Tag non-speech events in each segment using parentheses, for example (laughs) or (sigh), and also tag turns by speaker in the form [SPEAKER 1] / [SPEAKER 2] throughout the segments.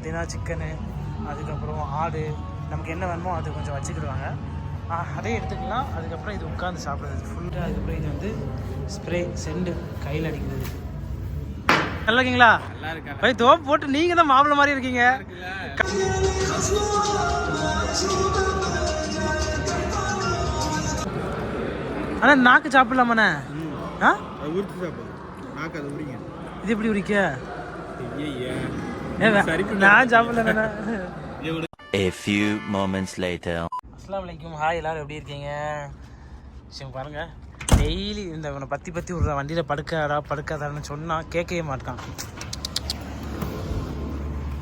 [SPEAKER 1] பார்த்தீங்கன்னா சிக்கனு அதுக்கப்புறம் ஆடு நமக்கு என்ன வேணுமோ அது கொஞ்சம் வச்சுக்கிடுவாங்க. அதே எடுத்துக்கலாம். அதுக்கப்புறம் இது உட்காந்து சாப்பிட்றது. ஃபுல்லாக அதுக்கப்புறம் இது வந்து ஸ்ப்ரே செண்டு கையில் அடிக்கிறது. நல்லா இருக்கீங்களா?
[SPEAKER 2] நல்லா இருக்கா
[SPEAKER 1] பை தோப்பு போட்டு நீங்கள் தான் மாப்பிள்ள மாதிரி இருக்கீங்க. அண்ணா நாக்கு சாப்பிடலாமாண்ணே? ஆ?
[SPEAKER 2] உரிச்சு சாப்பிடு நாக்கு அது உரிங்க.
[SPEAKER 1] இது எப்படி உரிக்க?
[SPEAKER 2] ஐயா
[SPEAKER 1] நான் சாப்பிடலண்ணா
[SPEAKER 3] A few moments later.
[SPEAKER 1] அஸ்லாம் வலைக்கும் ஹாய் எல்லாரும் எப்படி இருக்கீங்க? சரி பாருங்க. டெய்லி இந்த இவனை பத்தி பத்தி விடுற வண்டியில் படுக்காடா படுக்காதான்னு சொன்னால் கேட்கவே மாட்டான்.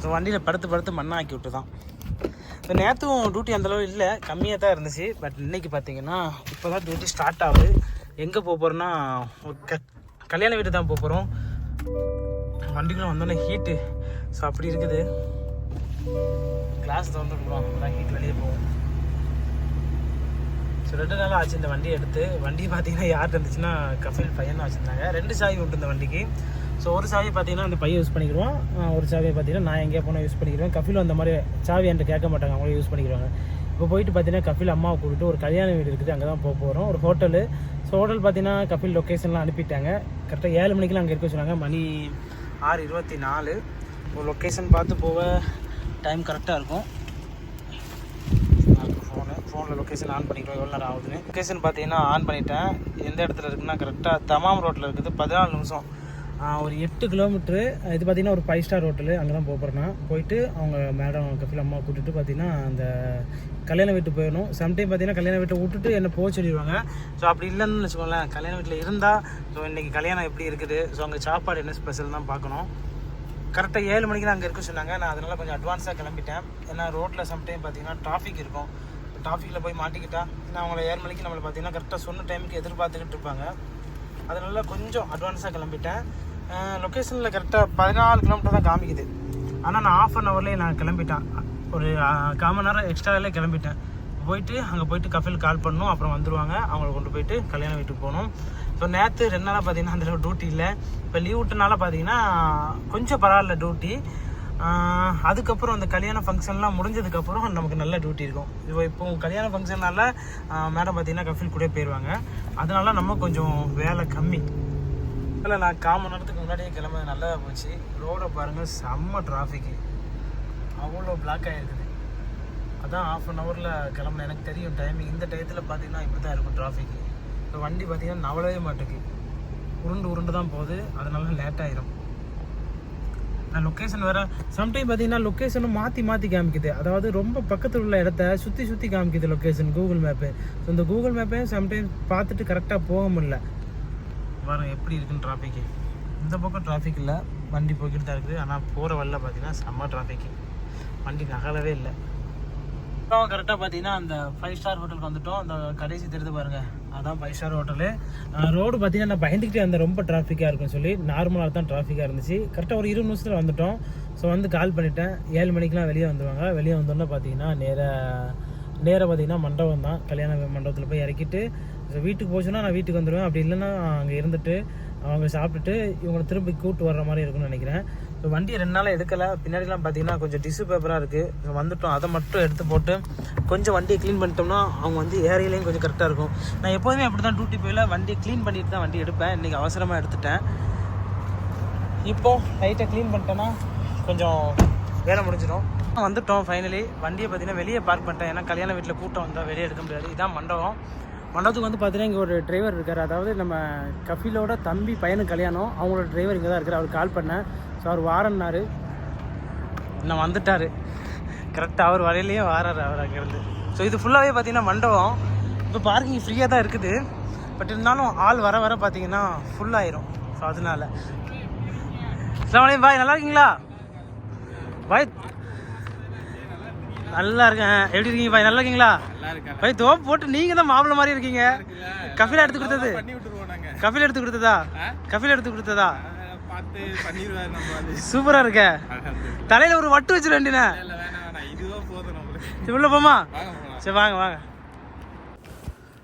[SPEAKER 1] ஸோ வண்டியில் படுத்து படுத்து மண்ணாக்கி விட்டு தான் இப்போ நேற்றும் டியூட்டி அந்தளவு இல்லை கம்மியாக தான் இருந்துச்சு. பட் இன்னைக்கு பார்த்தீங்கன்னா இப்போ தான் டியூட்டி ஸ்டார்ட் ஆகுது. எங்கே போக போகிறோன்னா க கல்யாண வீட்டு தான் போக போகிறோம் வண்டிக்குள்ளே வந்தோடனே ஹீட்டு ஸோ அப்படி இருக்குது. கிளாஸ் திறந்துருக்குறோம். அதான் ஹீட் வெளியே போகும். ஸோ ரெண்டு நாள் ஆச்சு இந்த வண்டியை எடுத்து. வண்டி பார்த்தீங்கன்னா யார் இருந்துச்சுன்னா கஃபில் பையன் வச்சுருந்தாங்க. ரெண்டு சாவி உண்டு இந்த வண்டிக்கு. ஸோ ஒரு சாவி பார்த்தீங்கன்னா அந்த பையன் யூஸ் பண்ணிக்கிறோம் ஒரு சாவியை பார்த்தீங்கன்னா நான் எங்கேயா போனால் யூஸ் பண்ணிக்கிடுவேன். கஃபில் அந்த மாதிரி சாவி என்கிட்ட கேட்க மாட்டாங்க. அவங்களே யூஸ் பண்ணிக்கிறாங்க இப்போ போயிட்டு பார்த்தீங்கன்னா கஃபில் அம்மாவை கூப்பிட்டு ஒரு கல்யாண வீடு இருக்குது. அங்கே தான் போக போகிறோம் ஒரு ஹோட்டலு ஸோ ஹோட்டல் பார்த்தீங்கன்னா கஃபில் லொக்கேஷன்லாம் அனுப்பிட்டாங்க. கரெக்டாக ஏழு மணிக்கெலாம் அங்கே இருக்க சொன்னாங்க. மணி ஆறு இருபத்தி நாலு. ஒரு லொக்கேஷன் பார்த்து போக டைம் கரெக்டாக இருக்கும். ஃபோனு ஃபோனில் லொக்கேஷன் ஆன் பண்ணிக்கிறோம் எவ்வளோ நேரம் ஆகுதுன்னு. லொக்கேஷன் பார்த்தீங்கன்னா ஆன் பண்ணிட்டேன். எந்த இடத்துல இருக்குன்னா கரெக்டாக தமாம் ரோட்டில் இருக்குது. பதினாலு நிமிஷம். ஒரு எட்டு கிலோமீட்ரு இது பார்த்தீங்கன்னா ஒரு ஃபைவ் ஸ்டார் ஹோட்டலு அங்கே தான் போக போகிறேன்னா போயிட்டு அவங்க மேடம் கபில் அம்மா கூட்டிட்டு பார்த்தீங்கன்னா அந்த கல்யாண வீட்டு போயிடணும். சம்டைம் பார்த்தீங்கன்னா கல்யாண வீட்டை விட்டுட்டு என்ன போக சொல்லிடுவாங்க. ஸோ அப்படி இல்லைன்னு வச்சுக்கோங்களேன். கல்யாண வீட்டில் இருந்தால் ஸோ இன்றைக்கி கல்யாணம் எப்படி இருக்குது? ஸோ அங்கே சாப்பாடு என்ன ஸ்பெஷல் தான் பார்க்கணும். கரெக்டாக ஏழு மணிக்கு தான் அங்கே இருக்க சொன்னாங்க. நான் அதனால் கொஞ்சம் அட்வான்ஸாக கிளம்பிட்டேன். ஏன்னா ரோட்டில் சம்டைம் பார்த்தீங்கன்னா டிராஃபிக் இருக்கும். டிராஃபிக்கில் போய் மாட்டிக்கிட்டா நான் அவங்கள ஏழு மணிக்கு நம்மளை பார்த்தீங்கன்னா கரெக்டாக சொன்ன டைமுக்கு எதிர்பார்த்துக்கிட்டு இருப்பாங்க. அதனால கொஞ்சம் அட்வான்ஸாக கிளம்பிட்டேன். லொக்கேஷனில் கரெக்டாக பதினாலு கிலோமீட்டர் தான் காமிக்குது. ஆனால் நான் ஆஃப் அன் ஹவர்லேயே நான் கிளம்பிட்டேன். ஒரு அஹ், கால் மணி நேரம் கிளம்பிட்டேன். போயிட்டு அங்கே போயிட்டு கஃபில் கால் பண்ணோம். அப்புறம் வந்துடுவாங்க அவங்கள கொண்டு போயிட்டு கல்யாண வீட்டுக்கு போகணும். ஸோ நேற்று ரெண்டு நாளாக பார்த்தீங்கன்னா அந்த டியூட்டி இல்லை. இப்போ லீவ் விட்டனால பார்த்தீங்கன்னா கொஞ்சம் பரவாயில்ல டியூட்டி அதுக்கப்புறம் அந்த கல்யாண ஃபங்க்ஷன்லாம் முடிஞ்சதுக்கப்புறம் நமக்கு நல்ல டியூட்டி இருக்கும். இப்போ இப்போ கல்யாண ஃபங்க்ஷனால மேடம் பார்த்தீங்கன்னா கஃபில் கூட போயிடுவாங்க அதனால நம்ம கொஞ்சம் வேலை கம்மி. இல்லை நான் கால் மணி நேரத்துக்கு முன்னாடியே கிளம்புறது நல்லா போச்சு. ரோடை பாருங்கள் செம்ம டிராஃபிக்கு அவ்வளோ பிளாக் ஆகிருக்குது அதான் ஆஃப் அன் ஹவரில் கிளம்புனேன். எனக்கு தெரியும் டைமிங் இந்த டயத்தில் பார்த்தீங்கன்னா இப்படி தான் இருக்கும் டிராஃபிக்கு இப்போ வண்டி பார்த்தீங்கன்னா நவளவே மாட்டேங்குது. உருண்டு உருண்டு தான் போகுது. அதனால லேட் ஆயிரும். நான் லொக்கேஷன் வேறு சம்டைம் பார்த்தீங்கன்னா லொக்கேஷனும் மாற்றி மாற்றி காமிக்குது. அதாவது ரொம்ப பக்கத்தில் உள்ள இடத்த சுற்றி சுற்றி காமிக்குது லொக்கேஷன் கூகுள் மேப்பு ஸோ இந்த கூகுள் மேப்பையும் சம்டைம் பார்த்துட்டு கரெக்டாக போக முடியல. பாருங்க எப்படி இருக்குன்னு டிராஃபிக்கு இந்த பக்கம் டிராஃபிக் இல்லை. வண்டி போய்கிட்டு தான் இருக்குது. ஆனால் போகிற வழியில் பார்த்தீங்கன்னா செம்ம டிராஃபிக்கு வண்டி நகலவே இல்லை. அப்புறம் கரெக்டாக பார்த்தீங்கன்னா அந்த ஃபைவ் ஸ்டார் ஹோட்டலுக்கு வந்துட்டோம். அந்த கடைசி தெரிந்து பாருங்கள் அதான் ஃபைவ் ஸ்டார் ஹோட்டலு ரோடு பார்த்தீங்கன்னா நான் பயந்துக்கிட்டே அந்த ரொம்ப டிராஃபிக்காக இருக்குன்னு சொல்லி. நார்மலாக தான் டிராஃபிக்காக இருந்துச்சு. கரெக்டாக ஒரு இருபது நிமிஷத்தில் வந்துட்டோம். ஸோ வந்து கால் பண்ணிட்டேன். ஏழு மணிக்கெலாம் வெளியே வந்துடுவாங்க வெளியே வந்தோன்னே பார்த்தீங்கன்னா நேராக நேராக பார்த்தீங்கன்னா மண்டபம் தான். கல்யாண மண்டபத்தில் போய் இறக்கிட்டு ஸோ வீட்டுக்கு போச்சுன்னா நான் வீட்டுக்கு வந்துடுவேன் அப்படி இல்லைன்னா அங்கே இருந்துட்டு அவங்க சாப்பிட்டுட்டு இவங்களை திரும்பி கூப்பிட்டு வர்ற மாதிரி இருக்கும்னு நினைக்கிறேன். ஸோ வண்டியை ரெண்டு நாளாக எடுக்கலை. பின்னாடிலாம் பார்த்தீங்கன்னா கொஞ்சம் டிஷ்யூ பேப்பராக இருக்குது வந்துட்டோம். அதை மட்டும் எடுத்து போட்டு கொஞ்சம் வண்டியை க்ளீன் பண்ணிட்டோம்னா அவங்க வந்து ஏரியிலையும் கொஞ்சம் கரெக்டாக இருக்கும். நான் எப்போதுமே அப்படி தான் டியூட்டி போயில வண்டியை க்ளீன் பண்ணிட்டு தான் வண்டி எடுப்பேன். இன்றைக்கி அவசரமாக எடுத்துட்டேன். இப்போ லைட்டை க்ளீன் பண்ணிட்டேன்னா கொஞ்சம் வேலை முடிஞ்சிடும். வந்துட்டோம் ஃபைனலி வண்டியை பார்த்தீங்கன்னா வெளியே பார்க் பண்ணிட்டேன். ஏன்னா கல்யாண வீட்டில் கூட்டம் வந்தால் வெளியே எடுக்க முடியாது. இதான் மண்டபம். மண்டபத்துக்கு வந்து பார்த்தீங்கன்னா இங்கே ஒரு டிரைவர் இருக்கார். அதாவது நம்ம கஃபிலோட தம்பி பையனுக்கு கல்யாணம். அவங்களோட டிரைவர் இங்கே தான் இருக்கார். அவர் கால் பண்ணேன். ஸோ அவர் வாரன்னாரு. இன்னும் வந்துட்டார். கரெக்டாக அவர் வரையிலேயே வாராரு அவர் அங்கேருந்து. ஸோ இது ஃபுல்லாகவே பார்த்தீங்கன்னா மண்டபம். இப்போ பார்க்கிங் ஃப்ரீயாக தான் இருக்குது. பட் இருந்தாலும் ஆள் வர வர பார்த்தீங்கன்னா ஃபுல்லாயிரும் ஸோ அதனால. அஸ்லாம் பாய் நல்லா இருக்கீங்களா? பாய் நல்லா இருக்கேன். எப்படி இருக்கீங்க பாய் நல்லா இருக்கீங்களா? பாய் தோப்பு போட்டு நீங்க தான் மாப்பிள்ள மாதிரி இருக்கீங்க. கஃபில எடுத்து கொடுத்தது. கஃபில எடுத்து கொடுத்ததா? கஃபில எடுத்து கொடுத்ததா? சூப்பரா இருக்க. தலையில ஒரு வட்டு
[SPEAKER 2] வேணாம் வேணாம். இதுவா போதும் நம்மளுக்கு.
[SPEAKER 1] உள்ள போமா சரி வாங்க வாங்க.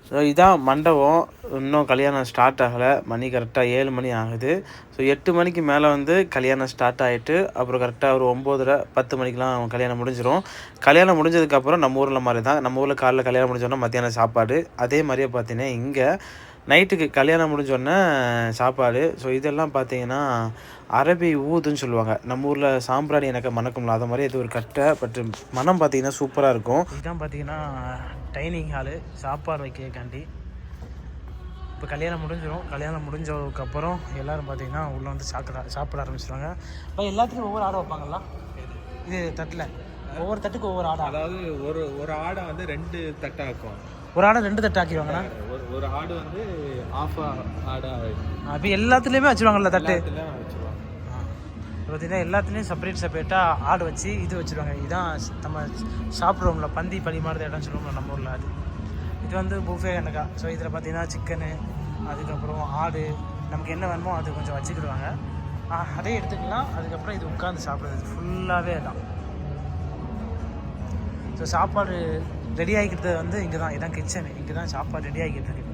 [SPEAKER 1] ஸோ இதான் மண்டபம். இன்னும் கல்யாணம் ஸ்டார்ட் ஆகலை. மணி கரெக்டாக ஏழு மணி ஆகுது. ஸோ எட்டு மணிக்கு மேலே வந்து கல்யாணம் ஸ்டார்ட் ஆகிட்டு அப்புறம் கரெக்டாக ஒரு ஒம்போதரை பத்து மணிக்கெலாம் கல்யாணம் முடிஞ்சிடும் கல்யாணம் முடிஞ்சதுக்கப்புறம் நம்ம ஊரில் மாதிரி தான் நம்ம ஊரில் காலைல கல்யாணம் முடிஞ்சோன்னா மத்தியானம் சாப்பாடு. அதே மாதிரியே பார்த்தீங்கன்னா இங்கே நைட்டுக்கு கல்யாணம் முடிஞ்சோடனே சாப்பாடு. ஸோ இதெல்லாம் பார்த்தீங்கன்னா அரபி ஊதுன்னு சொல்லுவாங்க. நம்ம ஊரில் சாம்பிராணி எனக்கு மணக்கும்ல அது மாதிரி இது ஒரு கட்டை பட் மனம் பார்த்தீங்கன்னா சூப்பராக இருக்கும். இதுதான் பார்த்தீங்கன்னா டைனிங் ஹாலு சாப்பாடு வைக்கக்காண்டி இப்போ கல்யாணம் முடிஞ்சிடும் கல்யாணம் முடிஞ்சதுக்கப்புறம் எல்லோரும் பார்த்தீங்கன்னா உள்ளே வந்து சாப்பிட சாப்பிட ஆரம்பிச்சிடுவாங்க இப்போ எல்லாத்துக்கும் ஒவ்வொரு ஆடை வைப்பாங்களா இது தட்டில். ஒவ்வொரு தட்டுக்கு ஒவ்வொரு ஆடை.
[SPEAKER 2] அதாவது ஒரு ஒரு ஆடை வந்து ரெண்டு தட்டாக்கும்
[SPEAKER 1] ஒரு ஆடை ரெண்டு தட்டு ஆக்கிடுவாங்கண்ணா?
[SPEAKER 2] ஒரு ஒரு ஆடு வந்து ஆஃப் ஆடா
[SPEAKER 1] இப்போ எல்லாத்துலேயுமே வச்சுருவாங்கல்ல தட்டு?
[SPEAKER 2] எல்லாத்துலயும்
[SPEAKER 1] பார்த்தீங்கன்னா எல்லாத்துலேயும் செப்பரேட் செப்பரேட்டாக ஆடு வச்சு இது வச்சுருவாங்க. இதுதான் நம்ம சாப்பிட்றோம்ல பந்தி பரிமாறுற இடம் சொல்லுவோம்ல நம்ம ஊரில் அது. இது வந்து புஃபே எனக்கா ஸோ இதில் பார்த்தீங்கன்னா சிக்கனு அதுக்கப்புறம் ஆடு நமக்கு என்ன வேணுமோ அது கொஞ்சம் வச்சுக்கிடுவாங்க. அதே எடுத்துக்கலாம். அதுக்கப்புறம் இது உட்காந்து சாப்பிட்றது. ஃபுல்லாகவே தான் ஸோ சாப்பாடு ரெடி ஆகிக்கிறது வந்து இங்கே தான் இதான் கிச்சனு இங்கே தான் சாப்பாடு ரெடி ஆகிக்கிட்டு இருக்கு.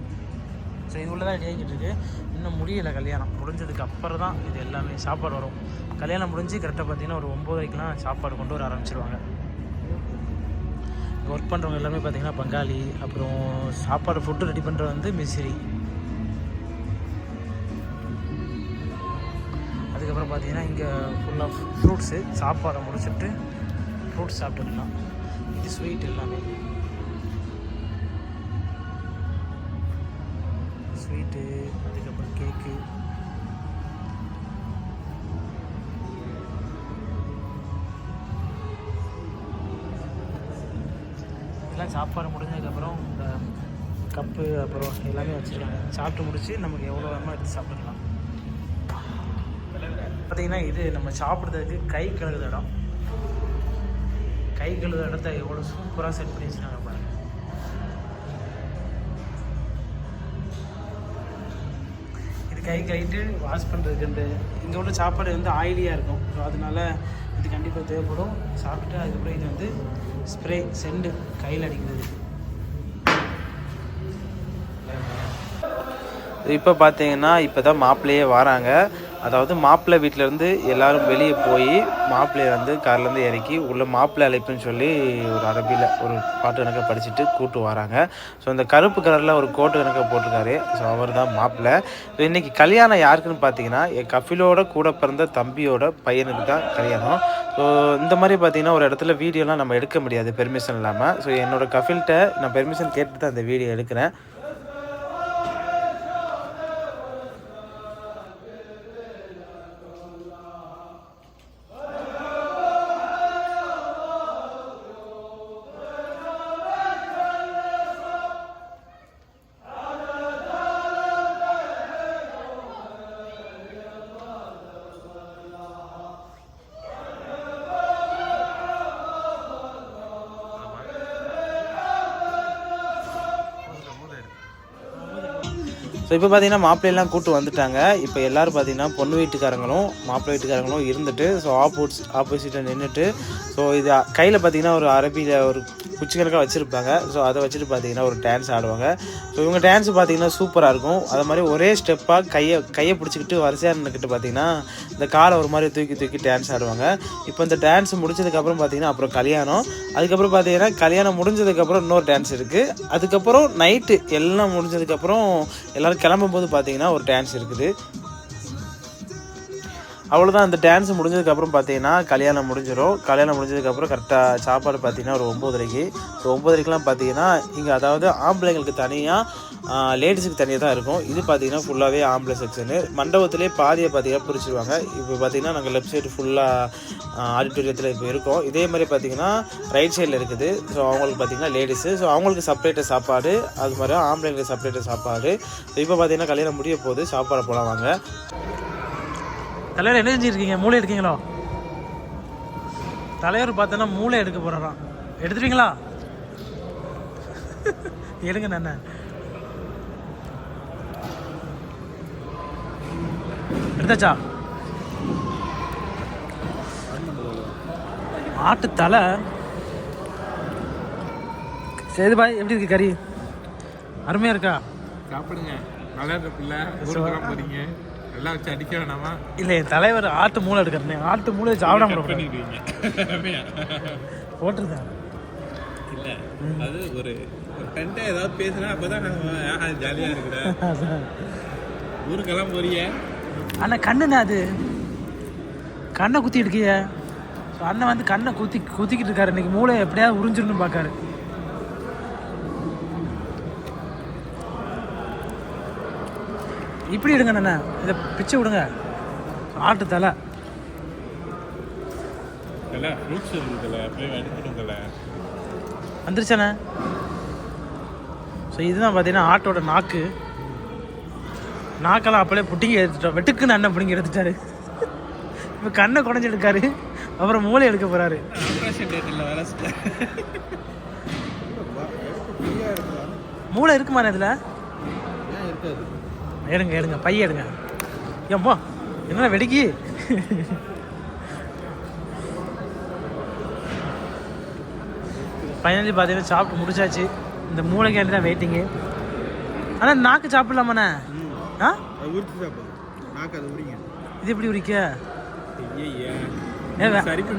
[SPEAKER 1] ஸோ இது உள்ள தான் ரெடி இருக்குது இருக்கு. இன்னும் முடியலை கல்யாணம். முடிஞ்சதுக்கு அப்புறம் தான் இது எல்லாமே சாப்பாடு வரும். கல்யாணம் முடிஞ்சு கரெக்டாக பார்த்தீங்கன்னா ஒரு ஒம்போதரைக்கெலாம் சாப்பாடு கொண்டு வர ஆரம்பிச்சிருவாங்க. ஒர்க் பண்ணுறவங்க எல்லாமே பார்த்தீங்கன்னா பங்காளி அப்புறம் சாப்பாடு ஃபுட்டு ரெடி பண்ணுறது வந்து மிஸ்ரி அதுக்கப்புறம் பார்த்தீங்கன்னா இங்கே ஃபுல்லாக ஃப்ரூட்ஸு சாப்பாடை முடிச்சுட்டு ஃப்ரூட்ஸ் சாப்பிட்டுக்கலாம் இது ஸ்வீட் எல்லாமே. ஸ்வீட்டு அதுக்கப்புறம் கேக்கு இதெல்லாம் சாப்பாடு முடிஞ்சதுக்கப்புறம் இந்த கப்பு அப்புறம் எல்லாமே வச்சுருக்காங்க. சாப்பிட்டு முடிச்சு நமக்கு எவ்வளோ வேணுமோ எடுத்து சாப்பிட்டுக்கலாம். பார்த்தீங்கன்னா இது நம்ம சாப்பிட்றதுக்கு கை கழுகுத இடம். கை கழுத இடத்த எவ்வளோ சூப்பராக செட் பண்ணி வச்சுருக்காங்க பாருங்கள் கை கழிட்டு வாஷ் பண்ணுறதுக்கு இங்கே உள்ள சாப்பாடு வந்து ஆயிலியாக இருக்கும். ஸோ அதனால இது கண்டிப்பாக தேவைப்படும். சாப்பிட்டு அதுக்கப்புறம் இது வந்து ஸ்ப்ரே செண்டு கையில் அடிக்கிறது. இப்போ பார்த்தீங்கன்னா இப்போ தான் மாப்பிள்ளையே வராங்க. அதாவது மாப்பிள்ளை வீட்டிலேருந்து எல்லாரும் வெளியே போய் மாப்பிள்ளையை வந்து கார்லேருந்து இறக்கி உள்ள மாப்பிள்ளை அழைப்புன்னு சொல்லி ஒரு அரபியில் ஒரு பாட்டு கணக்கை படிச்சுட்டு கூட்டு வராங்க. ஸோ இந்த கருப்பு கலரில் ஒரு கோட்டு கணக்கை போட்டிருக்காரு. ஸோ அவர் தான் மாப்பிள்ளை. ஸோ இன்றைக்கி கல்யாணம் யாருக்குன்னு பார்த்தீங்கன்னா என் கஃபிலோட கூட பிறந்த தம்பியோட பையனுக்கு தான் கல்யாணம். ஸோ இந்த மாதிரி பார்த்தீங்கன்னா ஒரு இடத்துல வீடியோலாம் நம்ம எடுக்க முடியாது பெர்மிஷன் இல்லாமல் ஸோ என்னோட கஃபில்கிட்ட நான் பெர்மிஷன் கேட்டு தான் இந்த வீடியோ எடுக்கிறேன். ஸோ இப்போ பார்த்தீங்கன்னா மாப்பிள்ளையெல்லாம் கூட்டு வந்துட்டாங்க. இப்போ எல்லாரும் பார்த்தீங்கன்னா பொண்ணு வீட்டுக்காரங்களும் மாப்பிள்ளை வீட்டுக்காரங்களும் இருந்துட்டு ஸோ ஆப்போசிட் ஆப்போசிட்டில் நின்றுட்டு ஸோ இது கையில் பார்த்தீங்கன்னா ஒரு அரபியில் ஒரு குச்சி கணக்காக வச்சுருப்பாங்க. ஸோ அதை வச்சுட்டு பார்த்தீங்கன்னா ஒரு டான்ஸ் ஆடுவாங்க. ஸோ இவங்க டான்ஸ் பார்த்தீங்கன்னா சூப்பராக இருக்கும். அது மாதிரி ஒரே ஸ்டெப்பாக கையை கையை பிடிச்சிக்கிட்டு வரிசையாக இருந்துக்கிட்டு பார்த்தீங்கன்னா இந்த காலை ஒரு மாதிரி தூக்கி தூக்கி டான்ஸ் ஆடுவாங்க. இப்போ இந்த டான்ஸ் முடிச்சதுக்கப்புறம் பார்த்தீங்கன்னா அப்புறம் கல்யாணம். அதுக்கப்புறம் பார்த்தீங்கன்னா கல்யாணம் முடிஞ்சதுக்கப்புறம் இன்னொரு டான்ஸ் இருக்குது அதுக்கப்புறம் நைட்டு எல்லாம் முடிஞ்சதுக்கப்புறம் எல்லோரும் கிளம்பும்போது பார்த்தீங்கன்னா ஒரு டான்ஸ் இருக்குது. அவ்வளோதான் அந்த டான்ஸ் முடிஞ்சதுக்கப்புறம் பார்த்தீங்கன்னா கல்யாணம் முடிஞ்சிடும் கல்யாணம் முடிஞ்சதுக்கப்புறம் கரெக்டாக சாப்பாடு பார்த்தீங்கன்னா ஒரு ஒம்போதரைக்கு ஸோ ஒம்போதரைக்கெலாம் பார்த்தீங்கன்னா இங்கே அதாவது ஆம்பளைங்களுக்கு தனியாக லேடிஸுக்கு தனியாக தான் இருக்கும். இது பார்த்தீங்கன்னா ஃபுல்லாகவே ஆம்பளை செக்ஷனு மண்டபத்திலே பாதியை பார்த்தீங்கன்னா பிரிச்சுருவாங்க. இப்போ பார்த்தீங்கன்னா நாங்கள் லெஃப்ட் சைடு ஃபுல்லாக ஆடிட்டோரியத்தில் இப்போ இருக்கோம். இதே மாதிரி பார்த்தீங்கன்னா ரைட் சைடில் இருக்குது. ஸோ அவங்களுக்கு பார்த்தீங்கன்னா லேடிஸு ஸோ அவங்களுக்கு செப்பரேட்டாக சாப்பாடு. அது மாதிரி ஆம்பளைங்களுக்கு செப்பரேட்டாக சாப்பாடு. இப்போ பார்த்தீங்கன்னா கல்யாணம் முடிய போகுது. சாப்பாடு போலாம் வாங்க. தலைவர் என்ன செஞ்சுருக்கீங்க? மூளை எடுக்கீங்களோ? தலைவர் பார்த்தோன்னா மூளை எடுக்க போகிறாராம் எடுத்துருவீங்களா? எடுங்க நான். எடுத்தாச்சா? ஆட்டு தலை. சரி பாய். எப்படி இருக்கு கறி? அருமையாக இருக்கா?
[SPEAKER 2] சாப்பிடுங்க. நல்லா இருக்கு பிள்ளை. போறீங்க. நல்லா வச்சு அடிக்க வேணாமா?
[SPEAKER 1] இல்லை என் தலைவர் ஆட்டு மூளை எடுக்கிறனே ஆட்டு மூளை சாப்பிடாம போட்டிருக்கேன்.
[SPEAKER 2] இல்ல அது ஒரு ஒரு ஃப்ரெண்டை ஏதாவது பேசுனா அப்பதான் நான் ஜாலியா இருக்கிறேன் ஊருக்கெல்லாம் போறீங்க
[SPEAKER 1] அண்ணா கண்ணுண்ணே அது. கண்ணை குத்தி எடுக்கிய அண்ணன் வந்து கண்ணை குத்தி குத்திக்கிட்டு இருக்காரு. இன்னைக்கு மூளை எப்படியாவது உறிஞ்சிடணும் பார்க்காரு. இப்படி எடுங்க அண்ணா. இதை பிச்சை விடுங்க. ஆட்டு தலை. வந்துருச்சாண்ணே ஸோ இதுதான் பார்த்தீங்கன்னா ஆட்டோட நாக்கு. நாக்கெல்லாம் அப்படியே புட்டிங்கி எடுத்துட்டோம். வெட்டுக்குன்னு அண்ணன் பிடிங்கி எடுத்துட்டாரு. இப்போ கண்ணை குடஞ்சி எடுக்காரு அப்புறம் மூளை எடுக்க
[SPEAKER 2] வர
[SPEAKER 1] மூளை இருக்குமாண்ணே இதில்?
[SPEAKER 2] இருக்காது?
[SPEAKER 1] எடுங்க எடுங்க பைய எடுங்க. ஏம்போ என்ன வெடிக்கி? ஃபைனலி பார்த்தீங்கன்னா சாப்பிட்டு முடிச்சாச்சு. இந்த மூளைக்காண்டி தான் வெயிட்டிங்கு ஆனால் நாக்கு சாப்பிடலாமாண்ணே? ஆ?
[SPEAKER 2] உரிச்சு சாப்பிடுங்க நாக்கு அதை உரிங்க.
[SPEAKER 1] இது எப்படி உரிக்க?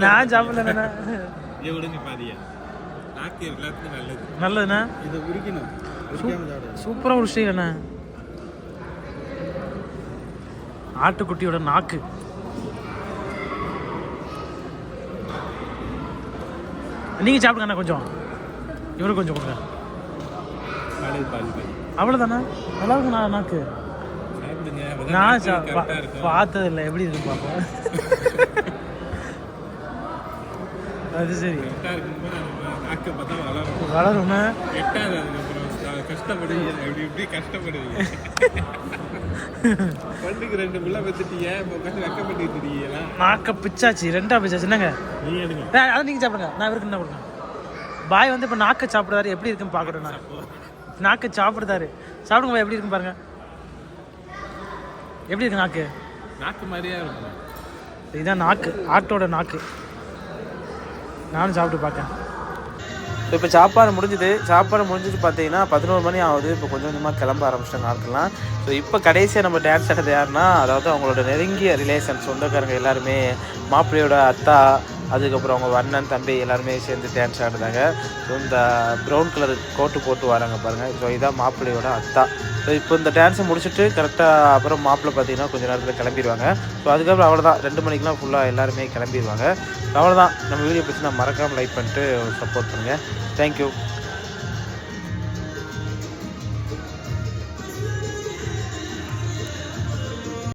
[SPEAKER 1] நான் சாப்பிடலண்ணா.
[SPEAKER 2] இதை விடுங்க பாதியா. நாக்கு எல்லாத்துக்கும் நல்லது.
[SPEAKER 1] நல்லதுண்ணா.
[SPEAKER 2] இதை உரிக்கணும்.
[SPEAKER 1] சூப்பராக உரிச்சிட்டீங்கண்ணா. ஆட்டுக்குட்டியோட நாக்கு. நீங்கள் சாப்பிடுங்கண்ணா கொஞ்சம். இவரு கொஞ்சம் கொடுங்க. அவ்வளோதாண்ணா நல்லா இருக்குண்ணா நாக்கு. நான் பார்த்தது இல்லை எப்படி இருக்கு பார்ப்போம். (laughs) அது சரி.
[SPEAKER 2] வளரும். கஷ்டப்படுவீங்க. இப்படி இப்படி கஷ்டப்படுவீங்க. பண்டுக்கு ரெண்டு புள்ள வச்சுட்டீங்க இப்போ உட்காந்து வெக்கப்பட்டு இருக்கீங்களா?
[SPEAKER 1] நாக்க பிச்சாச்சு. ரெண்டா பிச்சாச்சு. என்னங்க?
[SPEAKER 2] நீ எடுங்க.
[SPEAKER 1] அதை நீங்கள் சாப்பிடுங்க. நான் இவருக்கு என்ன கொடுங்க பாய் வந்து இப்போ நாக்க சாப்பிடுறாரு. எப்படி இருக்குன்னு பார்க்கணும் நான். நாக்கு சாப்பிடுதாரு சாப்பிடுங்க பாய் எப்படி இருக்குன்னு பாருங்க. எப்படி இருக்கு நாக்கு?
[SPEAKER 2] நாக்கு மாதிரியா இருக்கும்.
[SPEAKER 1] இதுதான் நாக்கு. ஆட்டோட நாக்கு. நானும் சாப்பிட்டு பார்க்கேன் இப்போ சாப்பாடு முடிஞ்சுது. சாப்பாடு முடிஞ்சது பார்த்தீங்கன்னா பதினோரு மணி ஆகுது. இப்போ கொஞ்சம் கொஞ்சமாக கிளம்ப ஆரம்பிச்சிட்டாங்க ஆட்கள்லாம். ஸோ இப்போ கடைசியாக நம்ம டான்ஸ் ஆடுறது யாருன்னா அதாவது அவங்களோட நெருங்கிய ரிலேஷன் சொந்தக்காரங்க எல்லாருமே மாப்பிள்ளையோட அத்தா அதுக்கப்புறம் அவங்க அண்ணன் தம்பி எல்லாருமே சேர்ந்து டான்ஸ் ஆடுறாங்க. ஸோ இந்த ப்ரௌன் கலர் கோட்டு போட்டு வராங்க பாருங்கள் ஸோ இதான் மாப்பிள்ளையோட அத்தா. ஸோ இப்போ இந்த டான்ஸை முடிச்சுட்டு கரெக்டாக அப்புறம் மாப்பிள்ளை பார்த்தீங்கன்னா கொஞ்சம் நேரத்தில் கிளம்பிடுவாங்க ஸோ அதுக்கப்புறம் அவ்வளோதான் ரெண்டு மணிக்கெலாம் ஃபுல்லாக எல்லாருமே கிளம்பிடுவாங்க அவ்வளோதான் நம்ம வீடியோ பிடிச்சி நான் மறக்காமல் லைக் பண்ணிட்டு சப்போர்ட் பண்ணுங்கள் தேங்க்யூ